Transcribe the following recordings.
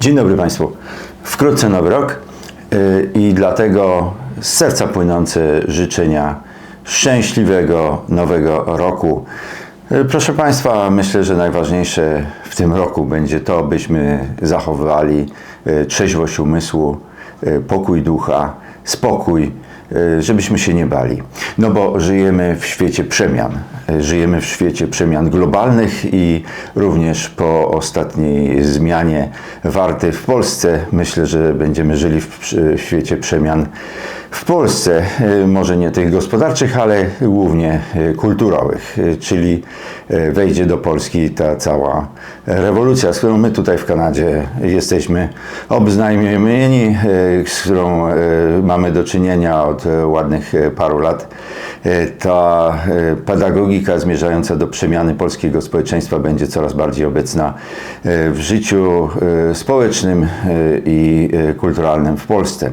Dzień dobry Państwu. Wkrótce nowy rok yy, i dlatego z serca płynące życzenia szczęśliwego nowego roku. Yy, Proszę Państwa, myślę, że najważniejsze w tym roku będzie to, byśmy zachowywali yy, trzeźwość umysłu, pokój ducha, spokój, żebyśmy się nie bali. No bo żyjemy w świecie przemian. Yy, Żyjemy w świecie przemian globalnych i również po ostatniej zmianie warty w Polsce myślę, że będziemy żyli w, w świecie przemian w Polsce. Yy, Może nie tych gospodarczych, ale głównie yy, kulturowych, yy, czyli wejdzie do Polski ta cała rewolucja, z którą my tutaj w Kanadzie jesteśmy obznajmieni, z którą mamy do czynienia od ładnych paru lat. Ta pedagogika zmierzająca do przemiany polskiego społeczeństwa będzie coraz bardziej obecna w życiu społecznym i kulturalnym w Polsce.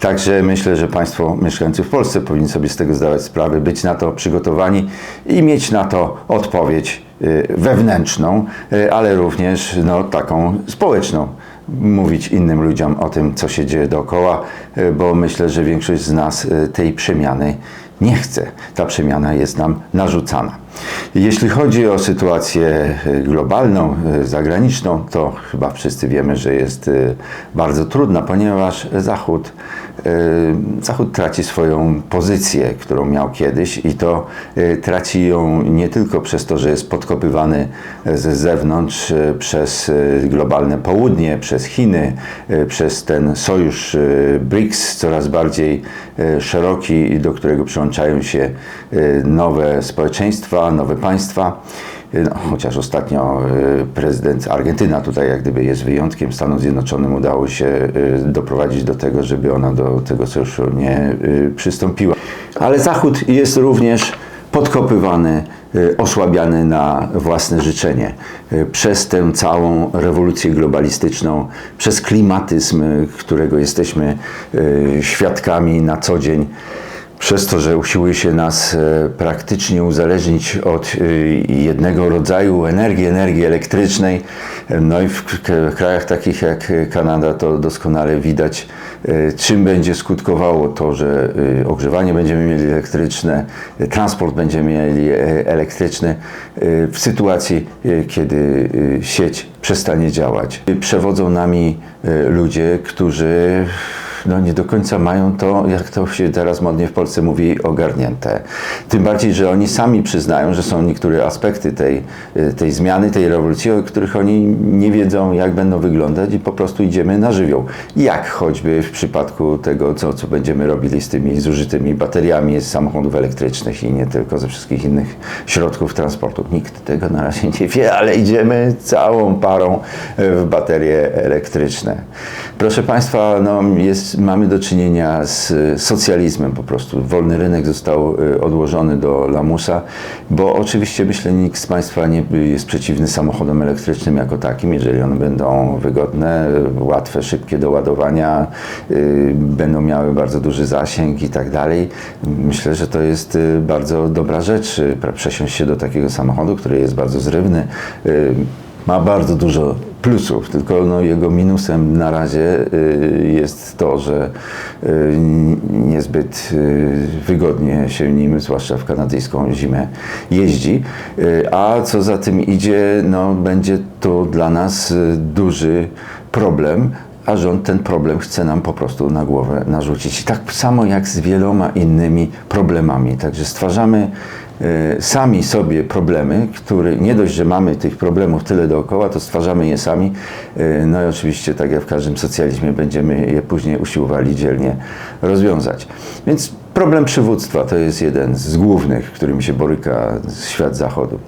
Także myślę, że Państwo mieszkający w Polsce powinni sobie z tego zdawać sprawę, być na to przygotowani i mieć na to odpowiedź y, wewnętrzną, y, ale również no, taką społeczną. Mówić innym ludziom o tym, co się dzieje dookoła, y, bo myślę, że większość z nas tej przemiany nie chce. Ta przemiana jest nam narzucana. Jeśli chodzi o sytuację y, globalną, y, zagraniczną, to chyba wszyscy wiemy, że jest y, bardzo trudna, ponieważ Zachód, Zachód traci swoją pozycję, którą miał kiedyś i to traci ją nie tylko przez to, że jest podkopywany ze zewnątrz przez globalne południe, przez Chiny, przez ten sojusz BRICS coraz bardziej szeroki, do którego przyłączają się nowe społeczeństwa, nowe państwa. Y, No, chociaż ostatnio y, prezydent Argentyna tutaj jak gdyby jest wyjątkiem. Stanom Zjednoczonym udało się y, doprowadzić do tego, żeby ona do tego sojuszu nie przystąpiła. Ale Zachód jest również podkopywany, osłabiany na własne życzenie przez tę całą rewolucję globalistyczną, przez klimatyzm, którego jesteśmy świadkami na co dzień przez to, że usiłuje się nas e, praktycznie uzależnić od e, jednego rodzaju energii, energii elektrycznej. No i w krajach takich jak Kanada to doskonale widać, e, czym będzie skutkowało to, że ogrzewanie będziemy mieli elektryczne, transport będziemy mieli elektryczny w sytuacji, kiedy sieć przestanie działać. Przewodzą nami ludzie, którzy no nie do końca mają to, jak to się teraz modnie w Polsce mówi, ogarnięte. Tym bardziej, że oni sami przyznają, że są niektóre aspekty tej, y, tej zmiany, tej rewolucji, o których oni nie wiedzą, jak będą wyglądać i po prostu idziemy na żywioł. Jak choćby w przypadku tego, co, co będziemy robili z tymi zużytymi bateriami z samochodów elektrycznych i nie tylko ze wszystkich innych środków transportu. Nikt tego na razie nie wie, ale idziemy całą parą y, w baterie elektryczne. Proszę Państwa, no jest, mamy do czynienia z y, socjalizmem po prostu. Wolny rynek został y, odłożony do lamusa, bo oczywiście myślę, nikt z Państwa nie jest przeciwny samochodom elektrycznym jako takim, jeżeli one będą wygodne, łatwe, szybkie do ładowania, y, będą miały bardzo duży zasięg i tak dalej. Myślę, że to jest bardzo dobra rzecz, przesiąść się do takiego samochodu, który jest bardzo zrywny, ma bardzo dużo plusów, tylko no, jego minusem na razie y, jest to, że y, niezbyt y, wygodnie się nim, zwłaszcza w kanadyjską zimę, jeździ. A co za tym idzie, no, będzie to dla nas duży problem, a rząd ten problem chce nam po prostu na głowę narzucić. I tak samo jak z wieloma innymi problemami. Także stwarzamy sami sobie problemy, które nie dość, że mamy tych problemów tyle dookoła, to stwarzamy je sami. E, No i oczywiście, tak jak w każdym socjalizmie, będziemy je później usiłowali dzielnie rozwiązać. Więc problem przywództwa to jest jeden z głównych, którym się boryka świat zachodu.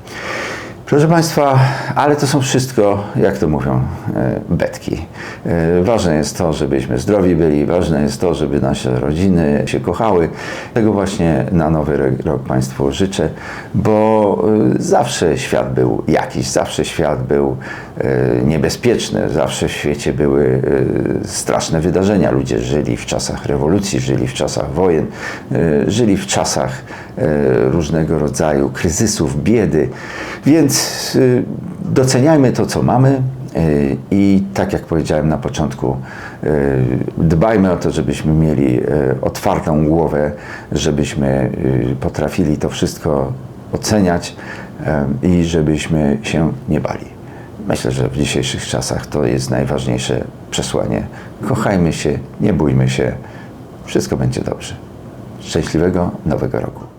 Proszę Państwa, ale to są wszystko, jak to mówią, e, betki. E, Ważne jest to, żebyśmy zdrowi byli, ważne jest to, żeby nasze rodziny się kochały. Tego właśnie na nowy rok Państwu życzę, bo e, zawsze świat był jakiś, zawsze świat był niebezpieczny, zawsze w świecie były straszne wydarzenia. Ludzie żyli w czasach rewolucji, żyli w czasach wojen, żyli w czasach różnego rodzaju kryzysów, biedy. Więc y, doceniajmy to, co mamy, Y, I tak jak powiedziałem na początku, y, dbajmy o to, żebyśmy mieli otwartą głowę, żebyśmy potrafili to wszystko oceniać i żebyśmy się nie bali. Myślę, że w dzisiejszych czasach to jest najważniejsze przesłanie. Kochajmy się, nie bójmy się, wszystko będzie dobrze. Szczęśliwego nowego roku.